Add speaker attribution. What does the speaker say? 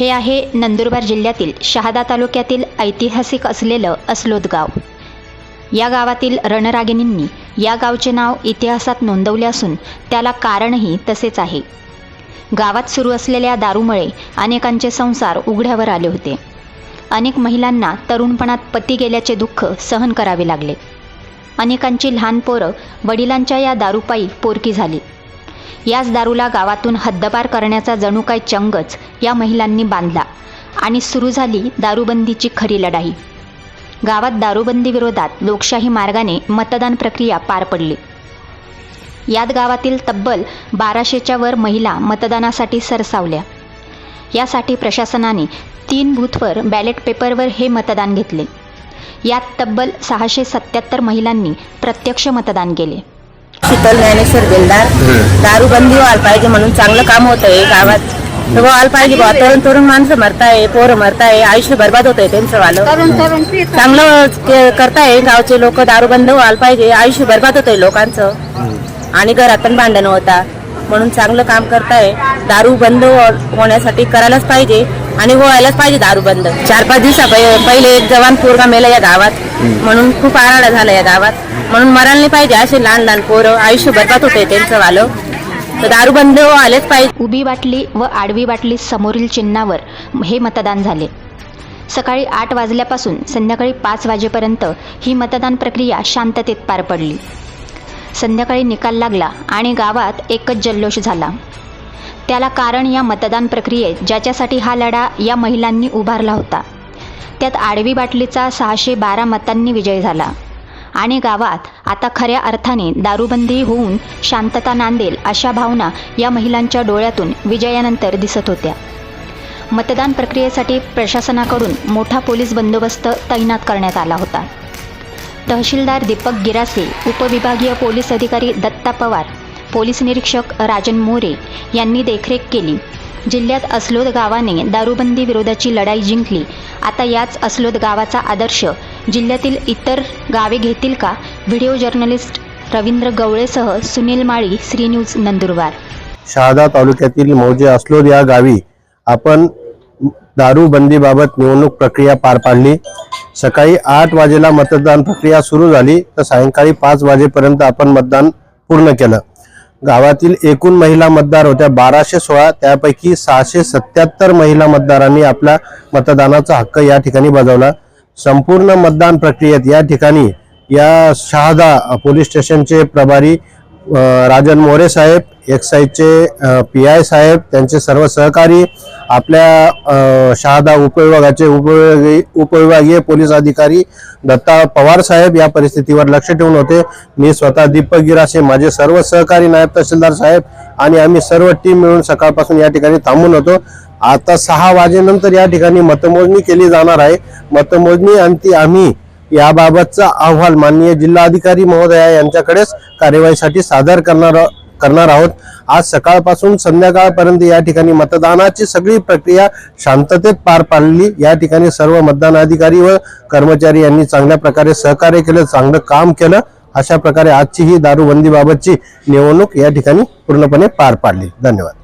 Speaker 1: हे आहे नंदुरबार जिल्ह्यातील शहादा तालुक्यातील ऐतिहासिक असलेलं असलोद गाव. या गावातील रणरागिणींनी या गावचे नाव इतिहासात नोंदवले असून त्याला कारणही तसेच आहे. गावात सुरू असलेल्या दारूमुळे अनेकांचे संसार उघड्यावर आले होते. अनेक महिलांना तरुणपणात पती गेल्याचे दुःख सहन करावे लागले. अनेकांची लहान पोरं वडिलांच्या या दारूपायी पोरकी झाली. याच दारूला गावातून हद्दपार करण्याचा जणू काय चंगच या महिलांनी बांधला आणि सुरू झाली दारूबंदीची खरी लढाई. गावात दारूबंदीविरोधात लोकशाही मार्गाने मतदान प्रक्रिया पार पडली. यात गावातील तब्बल बाराशेच्या वर महिला मतदानासाठी सरसावल्या. यासाठी प्रशासनाने तीन बूथवर बॅलेट पेपरवर हे मतदान घेतले. यात तब्बल सहाशे सत्याहत्तर महिलांनी प्रत्यक्ष मतदान केले.
Speaker 2: शीतल ज्ञानेश्वर दिलदार दारूबंदी व्हायला पाहिजे म्हणून चांगलं काम होत आहे गावात. तर व्हायला पाहिजे बुवा तरुण तरुण माणसं मरताय पोरं मरताय आयुष्य बरबाद होत आहे त्यांचं वालं. चांगलं करताय गावचे लोक दारूबंद व्हायला पाहिजे आयुष्य बरबाद होत आहे लोकांचं आणि घरात पण भांडण होता म्हणून चांगलं काम करताय. दारू बंद हो- होण्यासाठी करायलाच पाहिजे आणि व्हायलाच पाहिजे दारू बंद चार पाच दिवसा पहि- पहिले एक जवान पोरगा मेला या गावात. म्हणून खूप आराडा झाला या गावात. म्हणून मरायला नाही पाहिजे असे लहान लहान पोरं आयुष्य बरबाद होते त्यांचं वालं. तर दारू बंद हो, आलेच पाहिजे.
Speaker 1: उभी बाटली व आडवी बाटली समोरील चिन्हावर हे मतदान झाले. सकाळी आठ वाजल्यापासून संध्याकाळी पाच वाजेपर्यंत ही मतदान प्रक्रिया शांततेत पार पडली. संध्याकाळी निकाल लागला आणि गावात एकच जल्लोष झाला. त्याला कारण या मतदान प्रक्रियेत ज्याच्यासाठी हा लढा या महिलांनी उभारला होता. त्यात आडवी बाटलीचा सहाशे बारा मतांनी विजय झाला. आणि गावात आता खऱ्या अर्थाने दारूबंदी होऊन शांतता नांदेल अशा भावना या महिलांच्या डोळ्यातून विजयानंतर दिसत होत्या. मतदान प्रक्रियेसाठी प्रशासनाकडून मोठा पोलीस बंदोबस्त तैनात करण्यात आला होता. तहसीलदार दीपक गिरासे उपविभागीय पोलीस अधिकारी दत्ता पवार पोलीस निरीक्षक राजन मोरे यांनी देखरेख केली. जिल्ह्यात असलोद गावाने दारूबंदी विरोधाची लढाई जिंकली. आता याच असलोद गावाचा आदर्श जिल्ह्यातील इतर गावे घेतील का? व्हिडिओ जर्नलिस्ट रवींद्र गवळेसह सुनील माळी श्री न्यूज नंदुरबार.
Speaker 3: शहादा तालुक्यातील मौजे असलोद या गावी आपण दारूबंदीबाबत निवडणूक प्रक्रिया पार पाडली. सकाळी आठ वाजेला मतदान प्रक्रिया सुरू झाली तर सायंकाळी पाच वाजेपर्यंत आपण मतदान पूर्ण केलं. गावातील एकूण महिला मतदार होत्या बाराशे सोळा त्यापैकी सहाशे सत्याहत्तर महिला मतदारांनी आपला मतदानाचा हक्क या ठिकाणी बजावला. संपूर्ण मतदान प्रक्रियेत या ठिकाणी या शहादा पोलीस स्टेशनचे प्रभारी राजन मोरे साहेब एक्साईजचे पी आय साहेब त्यांचे सर्व सहकारी आपल्या शहादा उपविभागाचे उपविभागी उपविभागीय पोलीस अधिकारी दत्ता पवार साहेब या परिस्थितीवर लक्ष ठेवून होते. मी स्वतः दीपक गिरासे माझे सर्व सहकारी नायब तहसीलदार साहेब आणि आम्ही सर्व टीम मिळून सकाळपासून या ठिकाणी थांबून होतो. आता सहा वाजेनंतर या ठिकाणी मतमोजणी केली जाणार आहे. मतमोजणी आणि ती आम्ही याबाबतचा अहवाल माननीय जिल्हाधिकारी महोदया यांच्याकडेच कार्यवाहीसाठी सादर करणार करणार आहोत. आज सकाळपासून संध्याकाळपर्यंत या ठिकाणी मतदानाची सगळी प्रक्रिया शांततेत पार पाडली. या ठिकाणी सर्व मतदान अधिकारी व कर्मचारी यांनी चांगल्या प्रकारे सहकार्य केलं चांगलं काम केलं. अशा प्रकारे आजची ही दारूबंदीबाबतची निवडणूक या ठिकाणी पूर्णपणे पार पाडली. धन्यवाद.